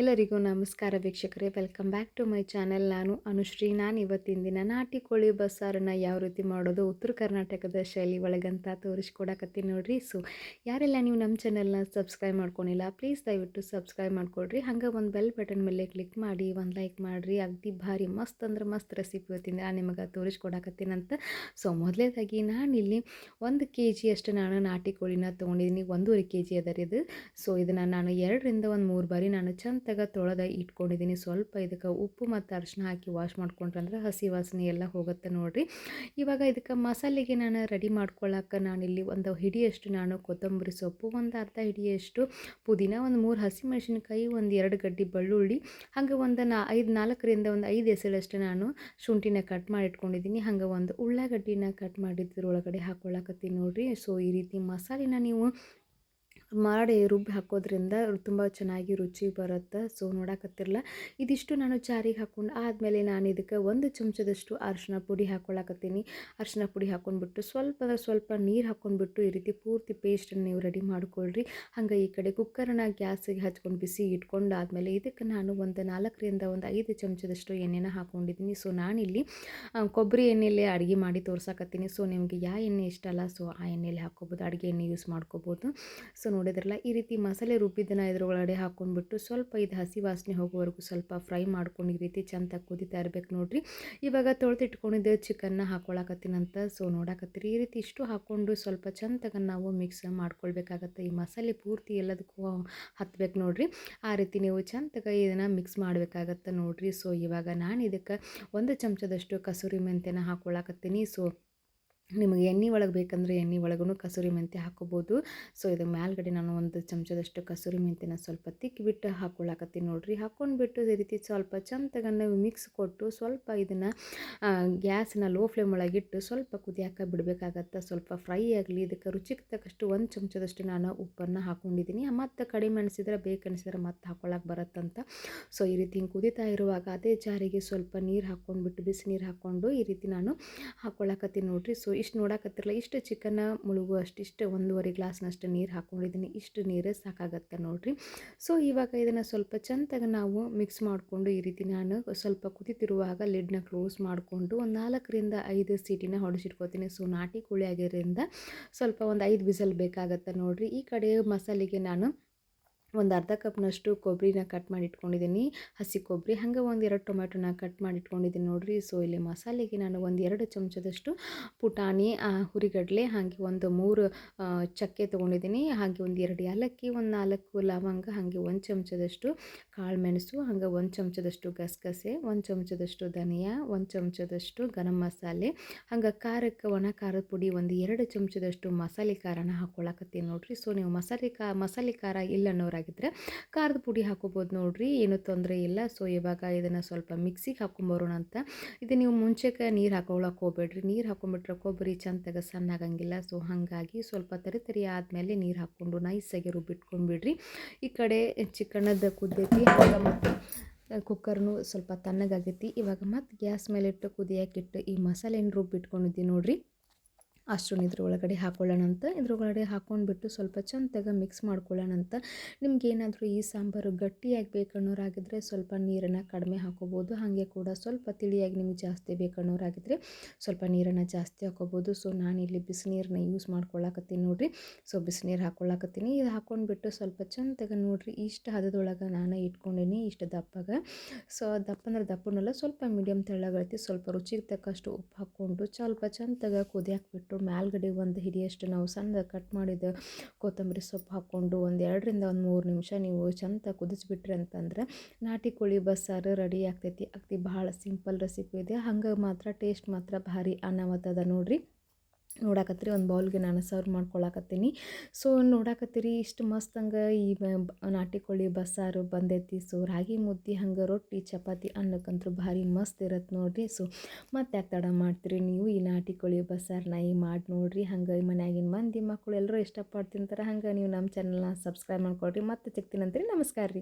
ಎಲ್ಲರಿಗೂ ನಮಸ್ಕಾರ ವೀಕ್ಷಕರೇ. Welcome back to my channel ನಾನು ಅನುಶ್ರೀ. ನಾನು ಇವತ್ತಿನ ದಿನ ನಾಟಿ ಕೋಳಿ ಬಸ್ಸಾರನ್ನ ಯಾವ ರೀತಿ ಮಾಡೋದು, ಉತ್ತರ ಕರ್ನಾಟಕದ ಶೈಲಿ ಒಳಗಂತ ತೋರಿಸ್ಕೊಡಕತ್ತೀನಿ ನೋಡ್ರಿ. ಸೊ ಯಾರೆಲ್ಲ ನೀವು ನಮ್ಮ ಚಾನೆಲ್ನ ಸಬ್ಸ್ಕ್ರೈಬ್ ಮಾಡ್ಕೊಂಡಿಲ್ಲ ಪ್ಲೀಸ್ ದಯವಿಟ್ಟು ಸಬ್ಸ್ಕ್ರೈಬ್ ಮಾಡ್ಕೊಳ್ರಿ ಹಂಗೆ ಒಂದು ಬೆಲ್ ಬಟನ್ ಮೇಲೆ ಕ್ಲಿಕ್ ಮಾಡಿ, ಒಂದು ಲೈಕ್ ಮಾಡಿರಿ. ಅಗ್ದಿ ಭಾರಿ ಮಸ್ತ್ ಅಂದ್ರೆ ಮಸ್ತ್ ರೆಸಿಪಿ ಇವತ್ತಿನ ನಾನು ನಿಮಗೆ ತೋರಿಸ್ಕೊಡಕತ್ತೀನಂತ ಸೊ ಮೊದಲೇದಾಗಿ ಇಲ್ಲಿ ಒಂದು ಕೆ ಜಿಯಷ್ಟು ನಾನು ನಾಟಿ ಕೋಳಿನ ತೊಗೊಂಡಿದ್ದೀನಿ ಒಂದೂವರೆ ಕೆ ಜಿ ಅದರಿದು. ಸೊ ಇದನ್ನು ನಾನು ಎರಡರಿಂದ ಒಂದು ಮೂರು ಬಾರಿ ನಾನು ಚಂದಾಗ ತೊಳೆದ ಇಟ್ಕೊಂಡಿದ್ದೀನಿ. ಸ್ವಲ್ಪ ಇದಕ್ಕೆ ಉಪ್ಪು ಮತ್ತು ಅರಿಶಿನ ಹಾಕಿ ವಾಶ್ ಮಾಡ್ಕೊಂಡ್ರೆ ಹಸಿ ವಾಸನೆ ಎಲ್ಲ ಹೋಗುತ್ತೆ ನೋಡಿರಿ. ಇವಾಗ ಇದಕ್ಕೆ ಮಸಾಲೆಗೆ ನಾನು ರೆಡಿ ಮಾಡ್ಕೊಳ್ಳೋಕೆ ನಾನಿಲ್ಲಿ ಒಂದು ಹಿಡಿಯಷ್ಟು ನಾನು ಕೊತ್ತಂಬರಿ ಸೊಪ್ಪು, ಒಂದು ಅರ್ಧ ಹಿಡಿಯಷ್ಟು ಪುದೀನ, ಒಂದು ಮೂರು ಹಸಿಮೆಣಸಿನ್ಕಾಯಿ ಒಂದು ಎರಡು ಗಡ್ಡಿ ಬೆಳ್ಳುಳ್ಳಿ, ಹಾಗೆ ಒಂದು ನಾ ಐದು ನಾಲ್ಕರಿಂದ ಒಂದು ಐದು ಎಸಳಷ್ಟು ನಾನು ಶುಂಠಿನ ಕಟ್ ಮಾಡಿ ಇಟ್ಕೊಂಡಿದ್ದೀನಿ ಹಾಗೆ ಒಂದು ಉಳ್ಳಾಗಡ್ಡಿನ ಕಟ್ ಮಾಡಿದ್ರೊಳಗಡೆ ಹಾಕ್ಕೊಳ್ಳಕತ್ತೀನಿ ನೋಡಿರಿ. ಸೊ ಈ ರೀತಿ ಮಸಾಲೆನ ನೀವು ಮಾಡಿ ರುಬ್ಬಿ ಹಾಕೋದ್ರಿಂದ ತುಂಬ ಚೆನ್ನಾಗಿ ರುಚಿ ಬರುತ್ತೆ. ಸೊ ನೋಡಕತ್ತಿರಲ್ಲ ಇದಿಷ್ಟು ನಾನು ಚಾರಿಗೆ ಹಾಕ್ಕೊಂಡು ಆದಮೇಲೆ ನಾನು ಇದಕ್ಕೆ ಒಂದು ಚಮಚದಷ್ಟು ಅರಿಶಿನ ಪುಡಿ ಹಾಕ್ಕೊಳಕತ್ತೀನಿ ಅರಿಶಿನ ಪುಡಿ ಹಾಕ್ಕೊಂಡ್ಬಿಟ್ಟು ಸ್ವಲ್ಪ ಸ್ವಲ್ಪ ನೀರು ಹಾಕ್ಕೊಂಡ್ಬಿಟ್ಟು ಈ ರೀತಿ ಪೂರ್ತಿ ಪೇಸ್ಟನ್ನು ನೀವು ರೆಡಿ ಮಾಡ್ಕೊಳ್ರಿ. ಹಂಗೆ ಈ ಕಡೆ ಕುಕ್ಕರನ್ನ ಗ್ಯಾಸಿಗೆ ಹಚ್ಕೊಂಡು ಬಿಸಿ ಇಟ್ಕೊಂಡು ಆದಮೇಲೆ ಇದಕ್ಕೆ ನಾನು ಒಂದು ನಾಲ್ಕರಿಂದ ಒಂದು ಐದು ಚಮಚದಷ್ಟು ಎಣ್ಣೆನ ಹಾಕ್ಕೊಂಡಿದ್ದೀನಿ ಸೊ, ನಾನಿಲ್ಲಿ ಕೊಬ್ಬರಿ ಎಣ್ಣೆಯಲ್ಲಿ ಅಡುಗೆ ಮಾಡಿ ತೋರ್ಸಾಕತ್ತೀನಿ. ಸೊ, ನಿಮಗೆ ಯಾವ ಎಣ್ಣೆ ಇಷ್ಟ ಅಲ್ಲ, ಸೊ, ಆ ಎಣ್ಣೆಯಲ್ಲಿ ಹಾಕ್ಕೊಬೋದು ಅಡುಗೆ ಎಣ್ಣೆ ಯೂಸ್ ಮಾಡ್ಕೋಬೋದು. ಸೊ ನೋಡಿದ್ರಲ್ಲ, ಈ ರೀತಿ ಮಸಾಲೆ ರುಬ್ಬಿದ್ದನ್ನ ಇದ್ರೊಳಗಡೆ ಹಾಕ್ಕೊಂಡ್ಬಿಟ್ಟು ಸ್ವಲ್ಪ ಇದು ಹಸಿ ವಾಸನೆ ಹೋಗೋವರೆಗೂ ಸ್ವಲ್ಪ ಫ್ರೈ ಮಾಡ್ಕೊಂಡು ಈ ರೀತಿ ಚಂದ ಕುದಿತಾ ಇರ್ಬೇಕು ನೋಡಿರಿ. ಇವಾಗ ತೊಳೆದಿಟ್ಕೊಂಡಿದ್ದೆ ಚಿಕನ್ನ ಹಾಕ್ಕೊಳಕತ್ತೀನಂತ ಸೊ ನೋಡಕತ್ತೀರಿ. ಈ ರೀತಿ ಇಷ್ಟು ಹಾಕ್ಕೊಂಡು ಸ್ವಲ್ಪ ಚಂದಾಗ ನಾವು ಮಿಕ್ಸ್ ಮಾಡ್ಕೊಳ್ಬೇಕಾಗತ್ತೆ. ಈ ಮಸಾಲೆ ಪೂರ್ತಿ ಎಲ್ಲದಕ್ಕೂ ಹತ್ಬೇಕು ನೋಡಿರಿ. ಆ ರೀತಿ ನೀವು ಚಂದಗ ಇದನ್ನು ಮಿಕ್ಸ್ ಮಾಡಬೇಕಾಗತ್ತೆ ನೋಡಿರಿ. ಸೊ ಇವಾಗ ನಾನು ಇದಕ್ಕೆ ಒಂದು ಚಮಚದಷ್ಟು ಕಸೂರಿ ಮೆಂತ್ಯನ ಹಾಕ್ಕೊಳಕತ್ತೀನಿ ಸೊ ನಿಮಗೆ ಎಣ್ಣೆ ಒಳಗೆ ಬೇಕಂದರೆ ಎಣ್ಣೆ ಒಳಗೂ ಕಸೂರಿ ಮೆಂತ್ಯ ಹಾಕೋಬೋದು ಸೊ ಇದು ಮೇಲ್ಗಡೆ ನಾನು ಒಂದು ಚಮಚದಷ್ಟು ಕಸೂರಿ ಮೆಂತ್ಯನ ಸ್ವಲ್ಪ ತಿಕ್ಕಿಬಿಟ್ಟು ಹಾಕ್ಕೊಳ್ಳಾಕತ್ತೀನಿ ನೋಡಿರಿ. ಹಾಕ್ಕೊಂಡ್ಬಿಟ್ಟು ಈ ರೀತಿ ಸ್ವಲ್ಪ ಚಂದಗನ್ನ ಮಿಕ್ಸ್ ಕೊಟ್ಟು ಸ್ವಲ್ಪ ಇದನ್ನು ಗ್ಯಾಸನ್ನ ಲೋ ಫ್ಲೇಮ್ ಒಳಗಿಟ್ಟು ಸ್ವಲ್ಪ ಕುದಿಯಾಕ ಬಿಡಬೇಕಾಗತ್ತೆ. ಸ್ವಲ್ಪ ಫ್ರೈ ಆಗಲಿ, ಇದಕ್ಕೆ ರುಚಿಗೆ ತಕ್ಕಷ್ಟು ಒಂದು ಚಮಚದಷ್ಟು ನಾನು ಉಪ್ಪನ್ನು ಹಾಕ್ಕೊಂಡಿದ್ದೀನಿ ಮತ್ತು ಕಡಿಮೆ ಅನಿಸಿದ್ರೆ ಬೇಕು ಅನಿಸಿದ್ರೆ ಮತ್ತೆ ಹಾಕ್ಕೊಳಕ್ಕೆ ಬರುತ್ತಂತ. ಸೊ, ಈ ರೀತಿ ಹಿಂಗೆ ಕುದಿತಾ ಇರುವಾಗ ಅದೇ ಜಾರಿಗೆ ಸ್ವಲ್ಪ ನೀರು ಹಾಕ್ಕೊಂಡ್ಬಿಟ್ಟು, ಬಿಸಿ ನೀರು ಹಾಕ್ಕೊಂಡು ಈ ರೀತಿ ನಾನು ಹಾಕ್ಕೊಳ್ಳಾಕತ್ತೀನಿ ನೋಡಿರಿ. ಸೊ ಇಷ್ಟು ನೋಡಕತ್ತಿರಲ್ಲ ಇಷ್ಟು ಚಿಕನ್ನ ಮುಳುಗು ಅಷ್ಟಿಷ್ಟು ಒಂದೂವರೆ ಗ್ಲಾಸ್ನಷ್ಟು ನೀರು ಹಾಕ್ಕೊಂಡಿದ್ದೀನಿ ಇಷ್ಟು ನೀರು ಸಾಕಾಗತ್ತೆ ನೋಡಿರಿ. ಸೊ, ಇವಾಗ ಇದನ್ನು ಸ್ವಲ್ಪ ಚಂದಾಗ ನಾವು ಮಿಕ್ಸ್ ಮಾಡಿಕೊಂಡು ಈ ರೀತಿ ನಾನು ಸ್ವಲ್ಪ ಕುದಿತಿರುವಾಗ ಲಿಡ್ನ ಕ್ಲೋಸ್ ಮಾಡಿಕೊಂಡು ಒಂದು ನಾಲ್ಕರಿಂದ ಐದು ಸೀಟಿನ ಹೊಡೆಸಿಟ್ಕೋತೀನಿ. ಸೊ, ನಾಟಿ ಕೋಳಿ ಆಗಿರೋದ್ರಿಂದ ಸ್ವಲ್ಪ ಒಂದು ಐದು ಬಿಸಲ್ ಬೇಕಾಗತ್ತೆ ನೋಡಿರಿ. ಈ ಕಡೆ ಮಸಾಲೆಗೆ ನಾನು ಒಂದು ಅರ್ಧ ಕಪ್ನಷ್ಟು ಕೊಬ್ಬರಿನ ಕಟ್ ಮಾಡಿ ಇಟ್ಕೊಂಡಿದ್ದೀನಿ ಹಸಿ ಕೊಬ್ಬರಿ ಹಾಗೆ ಒಂದು ಎರಡು ಟೊಮ್ಯಾಟೊನ ಕಟ್ ಮಾಡಿ ಇಟ್ಕೊಂಡಿದ್ದೀನಿ ನೋಡಿರಿ. ಸೊ ಇಲ್ಲಿ ಮಸಾಲೆಗೆ ನಾನು ಒಂದು ಎರಡು ಚಮಚದಷ್ಟು ಪುಟಾಣಿ ಹುರಿಗಡಲೆ, ಹಾಗೆ ಒಂದು ಮೂರು ಚಕ್ಕೆ ತೊಗೊಂಡಿದ್ದೀನಿ. ಹಾಗೆ ಒಂದು ಎರಡು ಏಲಕ್ಕಿ ಒಂದು ನಾಲ್ಕು ಲವಂಗ, ಹಾಗೆ ಒಂದು ಚಮಚದಷ್ಟು ಕಾಳು ಮೆಣಸು ಹಾಗೆ ಒಂದು ಚಮಚದಷ್ಟು ಗಸಗಸೆ, ಒಂದು ಚಮಚದಷ್ಟು ಧನಿಯಾ, ಒಂದು ಚಮಚದಷ್ಟು ಗರಂ ಮಸಾಲೆ, ಹಾಗೆ ಖಾರಕ್ಕೆ ಒಣ ಖಾರದ ಪುಡಿ ಒಂದು ಎರಡು ಚಮಚದಷ್ಟು ಮಸಾಲೆ ಖಾರನ ಹಾಕ್ಕೊಳಕತ್ತೀನಿ ನೋಡಿರಿ. ಸೊ ನೀವು ಮಸಾಲೆ ಕಾ ಮಸಾಲೆ ಖಾರ ಇಲ್ಲ ಆಗಿದ್ರೆ ಖಾರದ ಪುಡಿ ಹಾಕೋಬೋದು ನೋಡಿರಿ, ಏನು ತೊಂದರೆ ಇಲ್ಲ. ಸೊ ಇವಾಗ ಇದನ್ನು ಸ್ವಲ್ಪ ಮಿಕ್ಸಿಗೆ ಹಾಕೊಂಬರೋಣ ಅಂತ. ಇದು ನೀವು ಮುಂಚೆಗೆ ನೀರು ಹಾಕೊಳಕ್ಕೆ ಹೋಗ್ಬೇಡ್ರಿ. ನೀರು ಹಾಕೊಂಡ್ಬಿಟ್ರೆ ಕೊಬ್ಬರಿ ಚಂದಾಗ ಸಣ್ಣಾಗಂಗಿಲ್ಲ. ಸೊ ಹಾಗಾಗಿ ಸ್ವಲ್ಪ ತರಿ ತರಿ ಆದಮೇಲೆ ನೀರು ಹಾಕ್ಕೊಂಡು ನೈಸಾಗಿ ರುಬ್ಬಿಟ್ಕೊಂಡ್ಬಿಡ್ರಿ. ಈ ಕಡೆ ಚಿಕನದ ಕುದ್ದೈತಿ ಮತ್ತು ಕುಕ್ಕರ್ನು ಸ್ವಲ್ಪ ತಣ್ಣಗಾಗೈತಿ. ಇವಾಗ ಮತ್ತೆ ಗ್ಯಾಸ್ ಮೇಲೆ ಇಟ್ಟು ಕುದಿಯಾಕಿಟ್ಟು ಈ ಮಸಾಲೆನ ರುಬ್ಬಿಟ್ಕೊಂಡಿದ್ದೀವಿ ನೋಡಿರಿ. ಅಷ್ಟನ್ನು ಇದ್ರೊಳಗಡೆ ಹಾಕೊಳ್ಳೋಣ ಅಂತ. ಇದ್ರೊಳಗಡೆ ಹಾಕೊಂಡ್ಬಿಟ್ಟು ಸ್ವಲ್ಪ ಚಂದಾಗ ಮಿಕ್ಸ್ ಮಾಡ್ಕೊಳ್ಳೋಣ ಅಂತ. ನಿಮ್ಗೆ ಏನಾದರೂ ಈ ಸಾಂಬಾರು ಗಟ್ಟಿಯಾಗಿ ಬೇಕನ್ನೋರಾಗಿದ್ದರೆ ಸ್ವಲ್ಪ ನೀರನ್ನು ಕಡಿಮೆ ಹಾಕೋಬೋದು. ಹಾಗೆ ಕೂಡ ಸ್ವಲ್ಪ ತಿಳಿಯಾಗಿ ನಿಮ್ಗೆ ಜಾಸ್ತಿ ಬೇಕನ್ನೋರಾಗಿದ್ದರೆ ಸ್ವಲ್ಪ ನೀರನ್ನು ಜಾಸ್ತಿ ಹಾಕೋಬೋದು. ಸೊ ನಾನಿಲ್ಲಿ ಬಿಸಿನೀರನ್ನ ಯೂಸ್ ಮಾಡ್ಕೊಳ್ಳಾಕತ್ತೀನಿ ನೋಡಿರಿ. ಸೊ ಬಿಸಿನೀರು ಹಾಕ್ಕೊಳ್ಳಾಕತ್ತೀನಿ ಇದು ಹಾಕೊಂಡ್ಬಿಟ್ಟು ಸ್ವಲ್ಪ ಚಂದಾಗ ನೋಡಿರಿ. ಇಷ್ಟು ಹದದೊಳಗೆ ನಾನು ಇಟ್ಕೊಂಡೀನಿ. ಇಷ್ಟು ದಪ್ಪಾಗ. ಸೊ ದಪ್ಪ ಅಂದ್ರೆ ದಪ್ಪನಲ್ಲ, ಸ್ವಲ್ಪ ಮೀಡಿಯಮ್ ತೆಳ್ಳಗೈತಿ ಸ್ವಲ್ಪ ರುಚಿಗೆ ತಕ್ಕಷ್ಟು ಉಪ್ಪು ಹಾಕ್ಕೊಂಡು ಸ್ವಲ್ಪ ಚಂದಾಗ ಕುದಿಯಾಕ್ಬಿಟ್ಟು ಮ್ಯಾಲ್ಗಡೆ ಒಂದು ಹಿಡಿಯಷ್ಟು ನಾವು ಸಣ್ಣ ಕಟ್ ಮಾಡಿದ ಕೊತ್ತಂಬರಿ ಸೊಪ್ಪು ಹಾಕ್ಕೊಂಡು ಒಂದು ಎರಡರಿಂದ ಒಂದು ಮೂರು ನಿಮಿಷ ನೀವು ಚಂದ ಕುದಿಸ್ಬಿಟ್ರಿ ಅಂತಂದ್ರೆ ನಾಟಿ ಕೋಳಿ ಬಸ್ಸಾರು ರೆಡಿ ಆಗ್ತೈತಿ. ಅಗ್ದಿ ಭಾಳ ಸಿಂಪಲ್ ರೆಸಿಪಿ ಇದೆ. ಹಂಗೆ ಮಾತ್ರ ಟೇಸ್ಟ್ ಮಾತ್ರ ಭಾರಿ ಅನ್ನವತ್ತದ ನೋಡಿರಿ. ನೋಡಾಕತ್ತೀರಿ, ಒಂದು ಬೌಲ್ಗೆ ನಾನು ಸರ್ವ್ ಮಾಡ್ಕೊಳಕತ್ತೀನಿ. ಸೊ, ನೋಡಾಕತ್ತೀರಿ, ಇಷ್ಟು ಮಸ್ತ್ ಹಂಗೆ ಈ ನಾಟಿ ಕೋಳಿ, ಬಸ್ಸಾರು ಬಂದೈತಿ ಸೊ, ರಾಗಿ ಮುದ್ದೆ, ಹಂಗೆ ರೊಟ್ಟಿ, ಚಪಾತಿ ಅನ್ನಕ್ಕಂತೂ ಭಾರಿ ಮಸ್ತ್ ಇರತ್ತೆ ನೋಡಿರಿ. ಸೊ, ಮತ್ತೆ ಯಾಕೆ ತಡ ಮಾಡ್ತೀರಿ ನೀವು? ಈ ನಾಟಿ ಕೋಳಿ ಬಸ್ಸಾರನ್ನ ಈ ಮಾಡಿ ನೋಡಿರಿ. ಹಂಗೆ ಈ ಮನ್ಯಾಗಿನ ಮಂದಿ ಮಕ್ಕಳು ಎಲ್ಲರೂ ಇಷ್ಟಪಟ್ಟು ತಿಂತಾರೆ, ಹಂಗೆ ನೀವು ನಮ್ಮ ಚಾನಲ್ನ ಸಬ್ಸ್ಕ್ರೈಬ್ ಮಾಡ್ಕೊಳ್ರಿ. ಮತ್ತೆ ಸಿಗ್ತೀನಂತೀರಿ ನಮಸ್ಕಾರ ರೀ